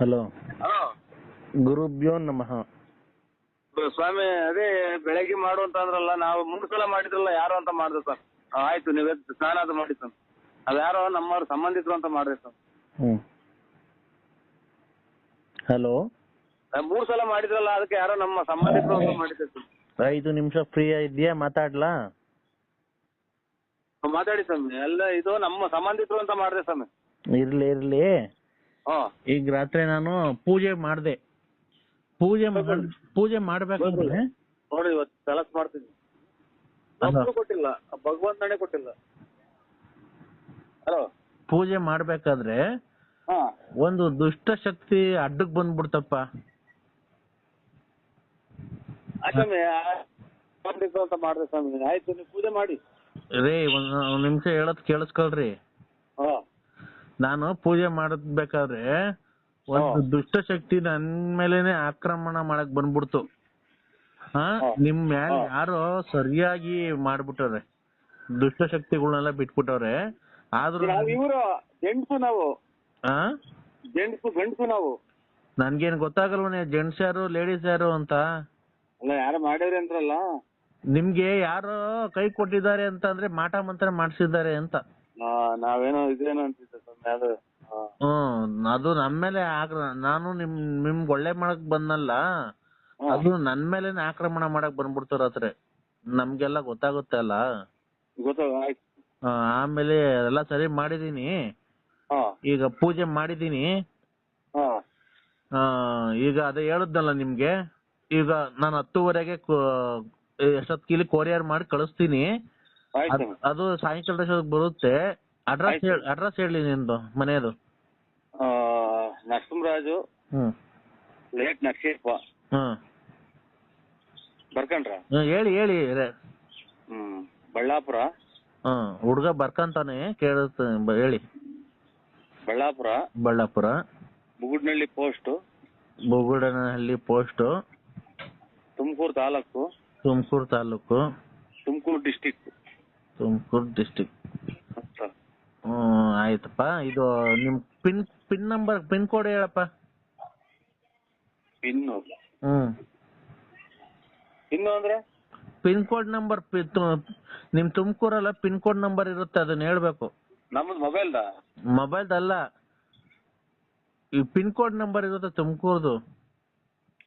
Hello. Hello. ಗುರುಭ್ಯೋ ನಮಃ. ಸ್ವಾಮಿ ಅದೇ ಬೆಳಗ್ಗೆ ಮಾಡು ಅಂತ ಅಂದ್ರಲ್ಲ ನಾವು ಮೂರು ಸಲ ಮಾಡಿದ್ರಲ್ಲ ಯಾರು ಅಂತ ಮಾಡಿದೆ ಸರ್? ಆಯ್ತು ನೀವೇ ಸ್ನಾನ ಅದು ಮಾಡಿ ಸರ್. ಅದು ಯಾರೋ ನಮ್ಮವ್ರ ಸಂಬಂಧಿಕರು ಅಂತ ಮಾಡಿದೆ ಸರ್. ಹ್ಮ್. ಹಲೋ. ಮೂರು ಸಲ ಮಾಡಿದ್ರಲ್ಲ ಅದಕ್ಕೆ ಯಾರೋ ನಮ್ಮ ಸಂಬಂಧಿಕರು ಅಂತ ಮಾಡಿದ್ದೆ ಸರ್. ಐದು ನಿಮಿಷ ಫ್ರೀ ಇದೆಯಾ ಮಾತಾಡ್ಲಾ? ಮಾತಾಡಿ ಸ್ವಾಮಿ ಎಲ್ಲ ಇದು ನಮ್ಮ ಸಂಬಂಧಿಕರು ಅಂತ ಮಾಡಿದೆ ಸ್ವಾಮಿ. ಇರ್ಲಿ ಇರ್ಲಿ. ಈಗ ರಾತ್ರಿ ನಾನು ಪೂಜೆ ಮಾಡ್ದೆ. ಪೂಜೆ ಮಾಡ್ ಪೂಜೆ ಮಾಡ್ಬೇಕಂದ್ರೆ ನೋಡಿ ಇವತ್ತು ಮಾಡ್ತೀನಿ. ಅಲ್ಲ. ಕೊಟ್ಟಿಲ್ಲ. ಭಗವಂತನೇ ಕೊಟ್ಟಿಲ್ಲ. ಹಲೋ. ಪೂಜೆ ಮಾಡ್ಬೇಕಾದ್ರೆ ಹಾಂ. ಒಂದು ದುಷ್ಟ ಶಕ್ತಿ ಅಡ್ಡಕ್ ಬಂದ್ಬಿಡ್ತಪ್ಪ. ಮಾಡ್ರಿ ಸ್ವಾಮಿ ಆಯ್ತು ನೀವು ಪೂಜೆ ಮಾಡಿ. ರೇ ಒಂದ್ ನಿಮಿಷ ಹೇಳೋದ್ ಕೇಳಿಸ್ಕೊಳ್ರಿ. ಹಾಂ. ನಾನು ಪೂಜೆ ಮಾಡಬೇಕಾದ್ರೆ ಒಂದು ದುಷ್ಟ ಶಕ್ತಿ ನನ್ ಮೇಲೇನೆ ಆಕ್ರಮಣ ಮಾಡಕ್ ಬಂದ್ಬಿಡ್ತು. ಹಾ. ನಿಮ್ ಮ್ಯಾಲ್. ಯಾರೋ ಸರಿಯಾಗಿ ಮಾಡ್ಬಿಟ್ಟವ್ರೆ. ದುಷ್ಟ ಶಕ್ತಿಗಳನ್ನೆಲ್ಲ ಬಿಟ್ಬಿಟ್ಟವ್ರೆ. ಆದ್ರೂ ನಾವು ಇವರು ಜೆಂಟ್ಸು ನಾವು. ಹಾ ಜೆಂಟ್ಸು ಗಂಡ್ಸು ನಾವು. ನನ್ಗೇನ್ ಗೊತ್ತಾಗಲ್ವನೇ ಜೆಂಟ್ಸ್ ಯಾರು ಲೇಡೀಸ್ ಯಾರು ಅಂತ? ಅಲ್ಲ ಯಾರು ಅಂದ್ರಲ್ಲ? ನಿಮ್ಗೆ ಯಾರೋ ಕೈ ಕೊಟ್ಟಿದ್ದಾರೆ ಅಂತ ಅಂದ್ರೆ ಮಾಟ ಮಂತ್ರ ಮಾಡ್ಸಿದ್ದಾರೆ ಅಂತ. ನಾವೇನೋ ಇದೇನೋ ಅಂತಿದ್ದೆ ಅದು ಹ್ಮ್ ಅದು ನಮ್ಮ ಮೇಲೆ ಆಕ್ರ ನಾನು ನಿಮ್ ನಿಮ್ಗ್ ಒಳ್ಳೆ ಮಾಡಕ್ ಬಂದ್ನಲ್ಲ ಅದು ನನ್ ಮೇಲೇನೆ ಆಕ್ರಮಣ ಮಾಡಕ್ ಬಂದ್ಬಿಡ್ತಾರ ರಾತ್ರಿ. ನಮ್ಗೆಲ್ಲ ಗೊತ್ತಾಗುತ್ತೆ ಅಲ್ಲ? ಗೊತ್ತಾಗ ಆಯ್ತು. ಆ, ಆಮೇಲೆ ಎಲ್ಲ ಸರಿ ಮಾಡಿದೀನಿ. ಹಾ. ಈಗ ಪೂಜೆ ಮಾಡಿದೀನಿ. ಹಾ. ಆ, ಈಗ ಅದೇ ಹೇಳದ್ನಲ್ಲ ನಿಮ್ಗೆ? ಈಗ ನಾನು ಹತ್ತುವರೆಗೆ ಎಷ್ಟೊತ್ತಿಗೆ ಕೊರಿಯರ್ ಮಾಡಿ ಕಳಿಸ್ತೀನಿ. ಆಯ್ತು. ಅದ್- ಅದು ಸಾಯಂಕಾಲ ಅಷ್ಟೊತ್ತಿಗೆ ಬರುತ್ತೆ. ಅಡ್ರೆಸ್ ಹೇಳಿ ಅಡ್ರೆಸ್ ಹೇಳಿ ನಿಮ್ದು ಮನೆಯದು. ಆ, ನರಸಿಂಹರಾಜು. ಹ್ಮ್. ಲೇಟ್ ನಕ್ಷೇಪ ಹ್ಮ್. ಬರ್ಕಂಡ್ರ? ಹ್ಮ್, ಹೇಳಿ ಹೇಳಿ ರೇ. ಹ್ಮ್ ಬಳ್ಳಾಪುರ? ಹ್ಮ್ ಹುಡ್ಗ ಬರ್ಕಂತಾನೆ ಕೇಳುತ್ತ ಬ- ಹೇಳಿ. Ballapura? Ballapura. Bugudanahalli post. Bugudanahalli post. Tumakuru taluk. Tumakuru taluk. Tumakuru district Tumakuru district ಆಯ್ತಪ್ಪ. ಇದು ನಿಮ್ pin pin number pin code ಹೇಳಪ್ಪ. ಇನ್ನು ಹ್ಮ್. ಇನ್ನು ಅಂದ್ರೆ? ಪಿನ್ ಕೋಡ್ ನಂಬರ್ ನಿಮ್ ತುಮಕೂರಲ್ಲ ಪಿನ್ ಕೋಡ್ ನಂಬರ್ ಇರುತ್ತೆ ಅದನ್ನ ಹೇಳ್ಬೇಕು. ನಮ್ದು ಮೊಬೈಲ್ದ? ಅಲ್ಲ ಈ ಪಿನ್ ಕೋಡ್ ನಂಬರ್ ಇರುತ್ತೆ ತುಮಕೂರ್ದು.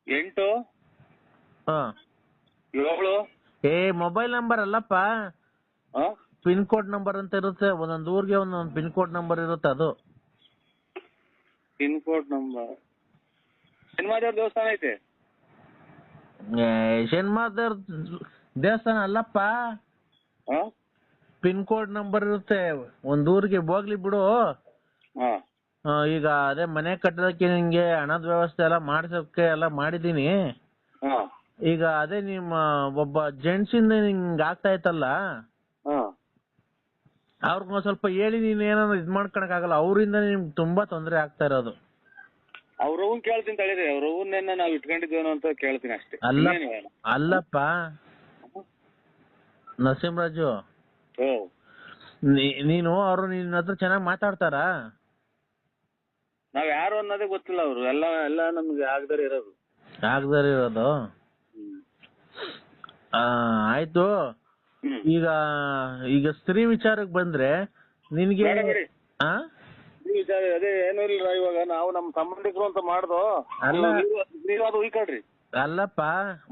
ಎಂಟು? ಹಾ. ಏಳು? ಏ ಮೊಬೈಲ್ ನಂಬರ್ ಅಲ್ಲಪ್ಪ? ಪಿನ್ ಕೋಡ್ ನಂಬರ್ ಅಂತ ಇರುತ್ತೆ ಒಂದೊಂದು ಊರಿಗೆ ಒಂದೊಂದು ಪಿನ್ ಕೋಡ್ ನಂಬರ್ ಇರುತ್ತೆ ಅದು. Pin code number. ಸಿನಿಮಾದೇವ್ರ ದೇವಸ್ಥಾನ ಐತೆ? ಶನಿಮಾದೇವ್ರ ದೇವಸ್ಥಾನ ಅಲ್ಲಪ್ಪ. ಹಾ ಪಿನ್ ಕೋಡ್ ನಂಬರ್ ಇರುತ್ತೆ ಒಂದ್ ಊರಿಗೆ ಹೋಗ್ಲಿ ಬಿಡು. ಹಾ ಆ, ಈಗ ಅದೇ ಮನೆ ಕಟ್ಟೋದಕ್ಕೆ ನಿಂಗೆ ಹಣದ ವ್ಯವಸ್ಥೆ ಎಲ್ಲ ಮಾಡ್ಸೋಕೆ ಎಲ್ಲ ಮಾಡಿದೀನಿ ಹಾ ಈಗ ಅದೇ ನಿಮ್ಮ ಒಬ್ಬ ಜೆಂಟ್ಸ್ ಇಂದ ನಿಂಗ್ ಆಗ್ತಾ ಇತ್ತಲ್ಲ? ಹಾ ಅವ್ರಿಗೆ ಒಂದ್ ಸ್ವಲ್ಪ ಹೇಳಿ ನೀನ್ ಏನಾದ್ರು ಇದ್ ಮಾಡ್ಕೊಳಕ್ ಆಗಲ್ಲ. ಅವರಿಂದ ನಿಮ್ಗೆ ತುಂಬಾ ತೊಂದರೆ ಆಗ್ತಾ ಇರೋದು. ಅವ್ರ ಅವ್ನ್ ಕೇಳ್ತೀನಿ ತಡೀರಿ ಅವ್ರ ಅವ್ವನ್ನೇನ ನಾವ್ ಇಟ್ಕೊಂಡಿದ್ದೇನೋ ಅಂತ ಕೇಳ್ತೀನಿ ಅಷ್ಟೇ. ಅಲ್ಲ ಅಲ್ಲಪ್ಪ. ನರಸಿಂಹರಾಜು. ನೀ- ನೀನು ಅವರು ನಿನ್ನ ಹತ್ರ ಚೆನ್ನಾಗಿ ಮಾತಾಡ್ತಾರಾ? ನಾವ್ ಯಾರು ಅನ್ನೋದೇ ಗೊತ್ತಿಲ್ಲ ಅವ್ರು. ಎಲ್ಲ ಎಲ್ಲ ನಮ್ಗೆ ಆಗದರಿ ಇರೋದು. ಆಗದಾರ ಇರೋದು. ಆ, ಆಯ್ತು. ಈಗ ಈಗ ಸ್ತ್ರೀ ವಿಚಾರಕ್ಕೆ ಬಂದ್ರೆ ನಿನ್ಗೆ ಬೇಡ ಬಿಡಿ. ಆ? ಈ ವಿಚಾರ ಅದೇ ಏನೂ ಇಲ್ಲ ಇವಾಗ ನಾವು ನಮ್ಮ ಸಂಬಂಧಿಕರು ಅಂತ ಮಾಡ್ದು ಅಲ್ಲ. ನೀವು- ನೀವು ಅದು ಉಯ್ಕೊಳ್ರಿ ಅಲ್ಲಪ್ಪ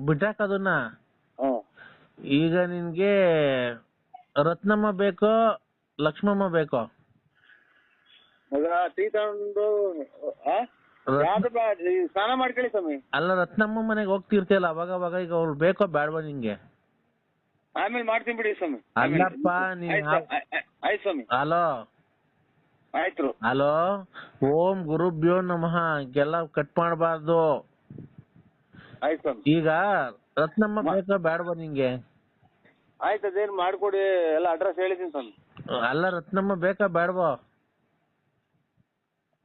ಬಿಟ್ಟಾಕ ಅದನ್ನ. ಹಾ. ಈಗ ನಿನ್ಗೆ ರತ್ನಮ್ಮ ಬೇಕೋ ಲಕ್ಷ್ಮಮ್ಮ ಬೇಕೋ? ಈಗ ಟೀ ತಗೊಂಡು ಆ? ರತ್ನ- ಯಾವ್ದು ಬೇಡ ಈ ಸ್ನಾನ ಮಾಡ್ಕೊಳ್ಳಿ ಸ್ವಾಮಿ. ಅಲ್ಲ ರತ್ನಮ್ಮ ಮನೆಗೆ ಹೋಗ್ತಿರ್ತೀಯಲ್ಲ ಅವಾಗ ಅವಾಗ ಈಗ ಅವ್ರು ಬೇಕೋ ಬೇಡವಾ ನಿಂಗೆ? ಆಮೇಲೆ ಮಾಡ್ತೀನಿ ಬಿಡಿ ಸ್ವಾಮಿ. ಅಲ್ಲಪ್ಪ ನೀನ್ ಆಯ್ತು, ಸ್ವಾಮಿ. ಹಲೋ. ಆಯ್ತು. ಹಲೋ. ಓಂ ಗುರುಭ್ಯೋ ನಮಃ. ಎಲ್ಲ ಕಟ್ ಮಾಡಬಾರ್ದು. ಆಯ್ತು ಸ್ವಾಮಿ. ಈಗ ರತ್ನಮ್ಮ ಬೇಕಾ ಬೇಡವಾ ನಿಂಗೆ? ಆಯ್ತು ಅದೇನು ಮಾಡ್ಕೊಡಿ ಎಲ್ಲ ಅಡ್ರೆಸ್ ಹೇಳಿದೀನಿ ಸ್ವಾಮಿ. ಅಲ್ಲ ರತ್ನಮ್ಮ ಬೇಕಾ ಬೇಡವಾ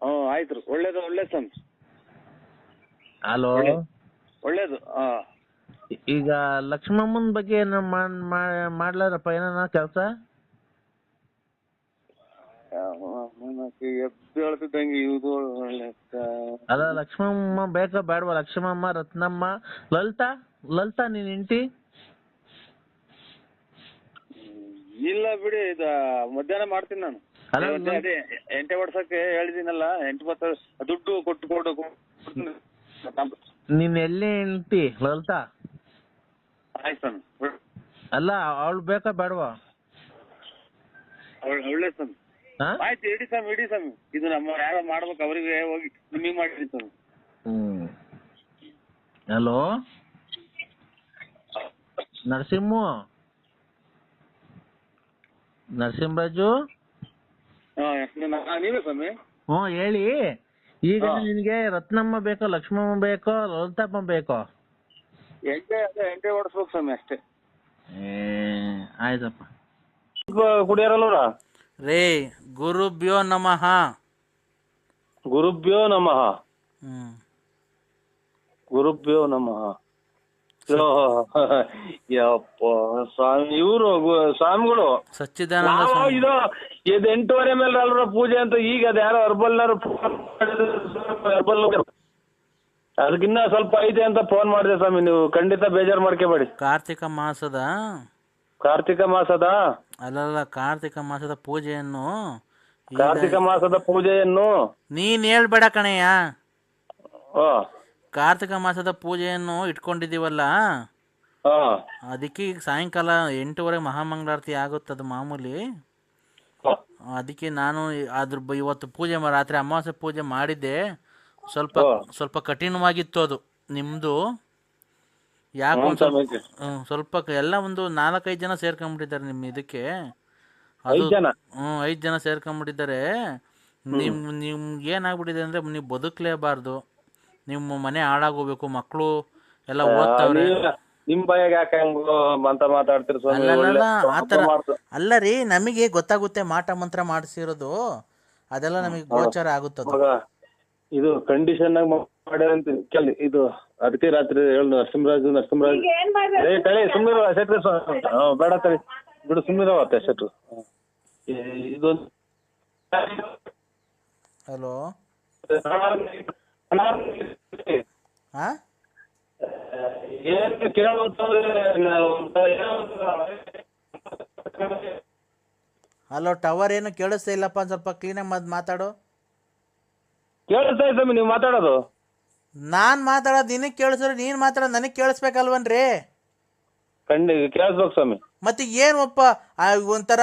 ಹ್ಞೂ ಆಯ್ತು. ಒಳ್ಳೇದು ಒಳ್ಳೇದು ಸ್ವಾಮಿ. ಹಲೋ. ಒಳ್ಳೇದು ಹಾ ಈಗ ಲಕ್ಷ್ಮಮ್ಮನ ಬಗ್ಗೆ ಏನ ಮಾಡ್ಲಾರಪ್ಪ ಏನಾನ ಕೆಲಸ? ನನಗೆ ಎದ್ದು ಹೇಳ್ತಿದ್ದಂಗೆ ಇದು ಅದ ಲಕ್ಷ್ಮಮ್ಮ ಬೇಕಾ ಬೇಡವಾ? ಲಕ್ಷ್ಮಮ್ಮ ರತ್ನಮ್ಮ ಲಲಿತಾ? ಲಲಿತಾ ನೀನ್ ಹೆಂಡತಿ? ಇಲ್ಲ ಬಿಡಿ ಇದು ಮಧ್ಯಾಹ್ನ ಮಾಡ್ತೀನಿ ನಾನು. ಅಲ್ಲ, ಅದೇ ಅದೇ ಎಂಟೆ ಹೊಡ್ಸಕ್ಕೆ ಹೇಳಿದಿನಲ್ಲ ಎಂಟು ಮತ್ತೆ ದುಡ್ಡು ಕೊಟ್ಟು ಕೊಡು ಕೊಡು. ನೀನ್ ಎಲ್ಲಿ ಹೆಂಡತಿ ಲಲಿತಾ? ಆಯ್ತು ಸ್ವಾಮಿ ಅಲ್ಲ ಅವಳು ಬೇಕಾ ಬೇಡವಾ? ಅವಳು ಒಳ್ಳೆ ಸ್ವಾಮಿ ಆಯ್ತು ಇಡಿ ಸ್ವಾಮಿ ಇಡಿ ಸ್ವಾಮಿ ಇದು ನಮ್ಮ ಯಾರೋ ಮಾಡ್ಬೇಕು ಅವರಿಗೆ ಹೋಗಿ ನಿಮಗೆ ಮಾಡಿರಿ ಸ್ವಾಮಿ ಹ್ಮ್. ಹಲೋ? ನರಸಿಂಹು? ನರಸಿಂಹರಾಜು ನೀವೇ ಸ್ವಾಮಿ? ಹ್ಞೂ ಹೇಳಿ. ಈಗ ನಿನ್ಗೆ ನಿನಗೆ ರತ್ನಮ್ಮ ಬೇಕೋ ಲಕ್ಷ್ಮಮ್ಮ ಬೇಕೋ ಲಲಿತಮ್ಮ ಬೇಕೋ? ಎಂಟೆ ಅದೇ ಎಂಟೆ ಹೊಡ್ಸ್ಬೇಕು ಸ್ವಾಮಿ ಅಷ್ಟೇ. ಏ ಆಯ್ತಪ್ಪ. ಕುಡಿಯಾರಲ್ವರ ರೇ ಗುರುಭ್ಯೋ ನಮಃ. ಗುರುಭ್ಯೋ ನಮಃ. ಗುರುಭ್ಯೋ ನಮಃ. ಯೋ, ಯಪ್ಪ ಸ್ವಾಮಿ ಇವರು ಸ್ವಾಮಿಗಳು. ಸಚ್ಚಿದಾನಂದ ನಾವು ಸ್ವಾಮಿ. ಇದು ಇದು ಎಂಟೂವರೆ ಮೇಲೆ ಅಲ್ರ ಪೂಜೆ ಅಂತ ಈಗ ಅದ ಯಾರೋ ಅರ್ಬಲ್ನವ್ರು ಅರ್ಬಲ್ ಅದಕ್ಕಿನ್ನ ಸ್ವಲ್ಪ ಐತೆ ಅಂತ ಫೋನ್ ಮಾಡಿದೆ ಸ್ವಾಮಿ. ನೀವು ಖಂಡಿತ ಬೇಜಾರು ಮಾಡ್ಕೋಬೇಡಿ. ಕಾರ್ತಿಕ ಮಾಸದ? ಕಾರ್ತಿಕ ಮಾಸದ? ಅಲ್ಲಲ್ಲ ಕಾರ್ತಿಕ ಮಾಸದ ಪೂಜೆಯನ್ನು ಈಗ ಕಾರ್ತಿಕ ಮಾಸದ ಪೂಜೆಯನ್ನು? ನೀನ್ ಹೇಳ್ಬೇಡ ಕಣಯ್ಯ. ಆ, ಕಾರ್ತಿಕ ಮಾಸದ ಪೂಜೆಯನ್ನು ಇಟ್ಕೊಂಡಿದೀವಲ್ಲ ಆ, ಅದಕ್ಕೆ ಈಗ ಸಾಯಂಕಾಲ ಎಂಟೂವರೆ ಮಹಾಮಂಗಳಾರತಿ ಆಗುತ್ತದು ಮಾಮೂಲಿ. ಆ. ಅದಕ್ಕೆ ನಾನು ಅದ್ರ ಬ- ಇವತ್ತು ಪೂಜೆ ಮಾ- ರಾತ್ರಿ ಅಮಾವಾಸ್ಯೆ ಪೂಜೆ ಮಾಡಿದ್ದೆ. ಸ್ವಲ್ಪ ಸ್ವಲ್ಪ ಕಠಿಣವಾಗಿತ್ತು ಅದು. ನಿಮ್ದು ಯಾಕೆ ಒಂದ್ ಸ್ವಲ್ಪ ಹ್ಮ್, ಸ್ವಲ್ಪ ಕ- ಎಲ್ಲ ಒಂದು ನಾಲ್ಕೈದು ಜನ ಸೇರ್ಕೊಂಡ್ಬಿಟ್ಟಿದ್ದಾರೆ ನಿಮ್ಮ ಇದಕ್ಕೆ. ಐದ್ ಜನ? ಹ್ಞೂ ಐದು ಜನ ಸೇರ್ಕೊಂಡ್ಬಿಟ್ಟಿದ್ದಾರೆ ನಿಮ್ ನಿಮ್ಗೆ ಏನಾಗ್ಬಿಟ್ಟಿದೆ ಅಂದ್ರೆ ನೀವು ಬದುಕಲೇಬಾರ್ದು. ನಿಮ್ಮ ಮನೆ ಹಾಳಾಗೋಬೇಕು ಮಕ್ಕಳು ಎಲ್ಲ ಓದ್ತಾವ್ರೆ. ನಿಮ್ ಭಯ ಯಾಕೆ ಹಂಗು ಅಂತ ಮಾತಾಡ್ತೀರಿ ಸ್ವಾಮಿ? ಅಲ್ಲಲ್ಲ ಆ ಥರ ಮಾಡ್ತು. ಅಲ್ಲ ರೀ ನಮಗೆ ಗೊತ್ತಾಗುತ್ತೆ ಮಾಟ ಮಂತ್ರ ಮಾಡಿಸಿರೋದು. ಅದೆಲ್ಲ ನಮಗೆ ಗೋಚರ ಆಗುತ್ತದು. ಇದು ಕಂಡೀಷನ್ ಆಗಿ ಮಾಡ್ಯಾರಂತ ಕೇಳಿ ಇದು ಅದಕ್ಕೆ ರಾತ್ರಿ ಹೇಳು ನರಸಿಂಹರಾಜು ನರಸಿಂಹರಾಜ್. ಏ ತಳಿ ಸುಮ್ಮನೆ ಶೆಟ್ರು ಬೇಡ ತಳಿ ಬಿಡು ಸುಮ್ಮನೆ ಅವತ್ತೆ ಶೆಟ್ರು. ಇದೊಂದು ಹಲೋ? ಹಾ? ಏನು ಹಲೋ ಟವರ್ ಏನು ಕೇಳಿಸ್ತಾ ಇಲ್ಲಪ್ಪ ಸ್ವಲ್ಪ ಕ್ಲೀನಾಗಿ ಮಾತಾಡು. ಕೇಳಿಸ್ತಾ ಇದ್ದಾವೆ ನೀವು ಮಾತಾಡೋದು. ನಾನ್ ಮಾತಾಡೋದ್ ನಿನಗೆ ಕೇಳಿಸಿದ್ರೆ ನೀನ್ ಮಾತಾಡೋದು ನನಗೆ ಕೇಳಿಸ್ಬೇಕಲ್ವನ್ರಿ? ಖಂಡಿ ಕೇಳಿಸ್ಬೇಕು ಸ್ವಾಮಿ. ಮತ್ತೆ ಏನ್ ಒಪ್ಪ ಆ ಒಂಥರ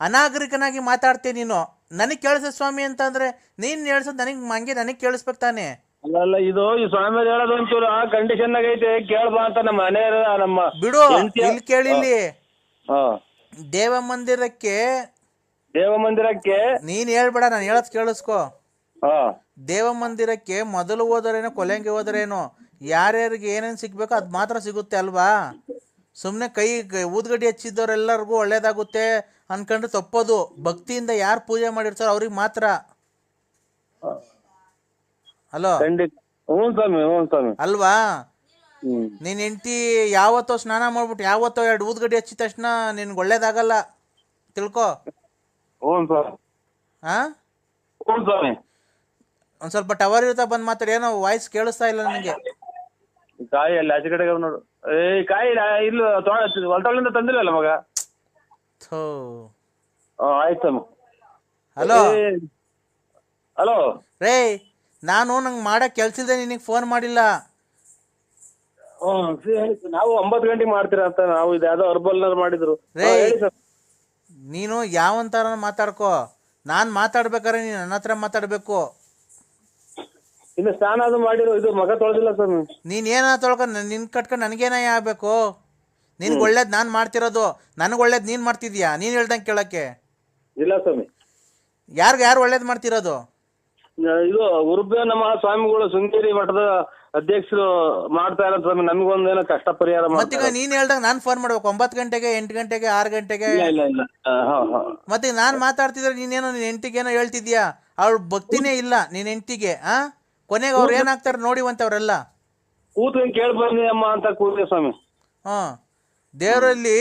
ಅನಾಗರಿಕನಾಗಿ ಮಾತಾಡ್ತೀಯ ನೀನು? ನನಗೆ ಕೇಳಿಸ ಸ್ವಾಮಿ ಅಂತಂದ್ರೆ ನೀನ್ ಹೇಳ್ಸೋದು ನನಗೆ ಹಂಗೆ ನನಗೆ ಕೇಳಿಸ್ಬೇಕು ತಾನೆ? ಅಲ್ಲ ಅಲ್ಲ ಇದು ಈ ಸ್ವಾಮಿ ಹೇಳೋದು ಒಂಚೂರು ಆ ಕಂಡೀಷನ್ ಐತೆ ಕೇಳ್ಬಾ ಅಂತ ನಮ್ಮ ಮನೆ ನಮ್ಮ ಬಿಡು ಹೆಂಡ್ತಿಯ- ಇಲ್ಲಿ ಕೇಳಿಲ್ಲಿ. ಹಾ. ದೇವ ಮಂದಿರಕ್ಕೆ ದೇವ ಮಂದಿರಕ್ಕೆ ನೀನ್ ಹೇಳ್ಬೇಡ ನಾನು ಹೇಳೋದ್ ಕೇಳಿಸ್ಕೊ. ದೇವ ಮಂದಿರಕ್ಕೆ ಮೊದಲು ಹೋದರೇನು ಕೊಲೆಂಗೆ ಹೋದರೇನು ಯಾರ್ಯಾರಿಗೆ ಏನೇನು ಸಿಗ್ಬೇಕೋ ಅದು ಮಾತ್ರ ಸಿಗುತ್ತೆ ಅಲ್ವಾ? ಸುಮ್ಮನೆ ಕೈ ಊದ್ಗಡ್ಡಿ ಹಚ್ಚಿದ್ದವ್ರೆಲ್ಲರಿಗೂ ಒಳ್ಳೇದಾಗುತ್ತೆ ಅನ್ಕೊಂಡ್ರೆ ತಪ್ಪೋದು. ಭಕ್ತಿಯಿಂದ ಯಾರು ಪೂಜೆ ಮಾಡಿರ್ತಾರೋ ಅವ್ರಿಗೆ ಮಾತ್ರ. ಹಲೋ? ಅಲ್ವಾ? ನೀನ್ ಹೆಂಡತಿ ಯಾವತ್ತೋ ಸ್ನಾನ ಮಾಡ್ಬಿಟ್ಟು ಯಾವತ್ತೋ ಎರಡು ಊದ್ಗಡ್ಡಿ ಹಚ್ಚಿದ ತಕ್ಷಣ ನಿನ್ಗೆ ಒಳ್ಳೇದಾಗಲ್ಲ? ತಿಳ್ಕೊ. ಹಾ ಒಂದು ಸ್ವಲ್ಪ ಟವರ್ ಇರ್ತಾ ಬಂದ್ ಮಾತಾಡಿ. ಏನೋ ವಾಯ್ಸ್ ಕೇಳಿಸ್ತಾ ಇಲ್ಲ ನನಗೆ ಕಾಯಿ ಅಲ್ಲಿ ಆಚೆ ಕಡೆ ನೋಡು ಏ ಕಾಯಿ ಇಲ್ಲ ಹೊಲ್ತಳಿಂದ ತಂದಿಲ್ಲಲ್ಲ ಮಗ? ಥೋ. ಆ, ಆಯ್ತು ಸ್ವಾಮಿ ಹಲೋ? ಹಲೋ? ರೇ ನಾನು ನಂಗೆ ಮಾಡಕ್ ಕೆಲ್ಸಲ್ದೆ ನಿನಗೆ ಫೋನ್ ಮಾಡಿಲ್ಲ. ನಾವು ಒಂಬತ್ತು ಗಂಟೆಗೆ ಮಾಡ್ತೀರಾ ಅಂತ ನಾವು ಇದು ಯಾವ್ದೋ ಅರ್ಬಲ್ ಮಾಡಿದ್ರು. ರೇ. ಹಾ, ಹೇಳಿ ಸರ್. ನೀನು ಯಾವಂತಾರ ಮಾತಾಡ್ಕೋ. ನಾನು ಮಾತಾಡ್ಬೇಕಾರೆ ನೀನು ನನ್ನ ಹತ್ರ ಮಾತಾಡಬೇಕು. ಇನ್ನು ಸ್ನಾನ ಅದು ಮಾಡಿರೋ ಇದು ಮಗ ತೊಳೆದಿಲ್ಲ ಸ್ವಾಮಿ. ನೀನ್ ಏನ ತೊಳ್ಕ ನಿನ್ ಕಟ್ಕೊಂಡು ನನ್ಗೇನ ಆಗ್ಬೇಕು? ನಿನ್ಗೆ ಒಳ್ಳೇದ್ ನಾನ್ ಮಾಡ್ತಿರೋದು ನನ್ಗ ಒಳ್ಳೇದ್ ನೀನ್ ಮಾಡ್ತಿದ್ಯಾ? ನೀನ್ ಹೇಳ್ದಂಗ್ ಕೇಳಕ್ಕೆ. ಇಲ್ಲ ಸ್ವಾಮಿ. ಯಾರ್ಗ ಯಾರು ಒಳ್ಳೇದ್ ಮಾಡ್ತಿರೋದು? ನ- ಇದು ಉರುಪೆ ನಮ್ಮ ಸ್ವಾಮಿಗಳು ಶೃಂಗೇರಿ ಮಠದ ಅಧ್ಯಕ್ಷರು ಮಾಡ್ತಾ ಇರೋ ಸ್ವಾಮಿ. ನಮ್ಗೊಂದೇನೋ ಕಷ್ಟ ಪರಿಹಾರ ಮತ್ತೀಗ ನೀನ್ ನೀನು ಹೇಳ್ದಂಗೆ ನಾನು ಫೋನ್ ಮಾಡ್ಬೇಕು. ಒಂಬತ್ತು ಗಂಟೆಗೆ ಎಂಟು ಗಂಟೆಗೆ ಆರು ಗಂಟೆಗೆ? ಇಲ್ಲ ಇಲ್ಲ ಇಲ್ಲ. ಆ, ಹಾ ಹಾ. ಮತ್ತೆ ನಾನು ಮಾತಾಡ್ತಿದ್ರೆ ನೀನೇನೋ ನಿನ್ನ ಏನೋ ಹೇಳ್ತಿದ್ಯಾ? ಅವ್ಳ ಭಕ್ತಿನೇ ಇಲ್ಲ ನಿನ್ ಹೆಂಡ್ತಿಗೆ ಆ? ಕೊನೆಗೆ ಅವ್ರು ಏನಾಗ್ತಾರೆ ನೋಡಿವಂತವ್ರೆಲ್ಲ. ಕೂತ್ಕೊಂಡು ಕೇಳಿ ಬನ್ನಿ ಅಮ್ಮ ಅಂತ ಕೂತಿದೆ ಸ್ವಾಮಿ. ಹಾ ದೇವರಲ್ಲಿ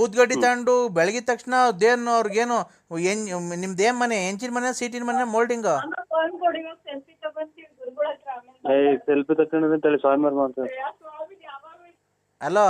ಊದ್ಗಡ್ಡಿ ತಗೊಂಡು ಬೆಳಗಿದ ತಕ್ಷಣ ಅದೇನು ಅವ್ರಿಗೇನು ಎನ್ ನಿಮ್ದೇನ್ ಮನೆ ಹೆಂಚಿನ ಮನೆ ಸೀಟಿನ ಮನೆ ಮೋಲ್ಡಿಂಗ್? ಏ ಸೆಲ್ಫಿ ತಕೊಂಡ್ರೆ ತಳಿ ಸ್ವಾಮಿ ಮಾಡ್ತಾರೆ ಅಲೋ?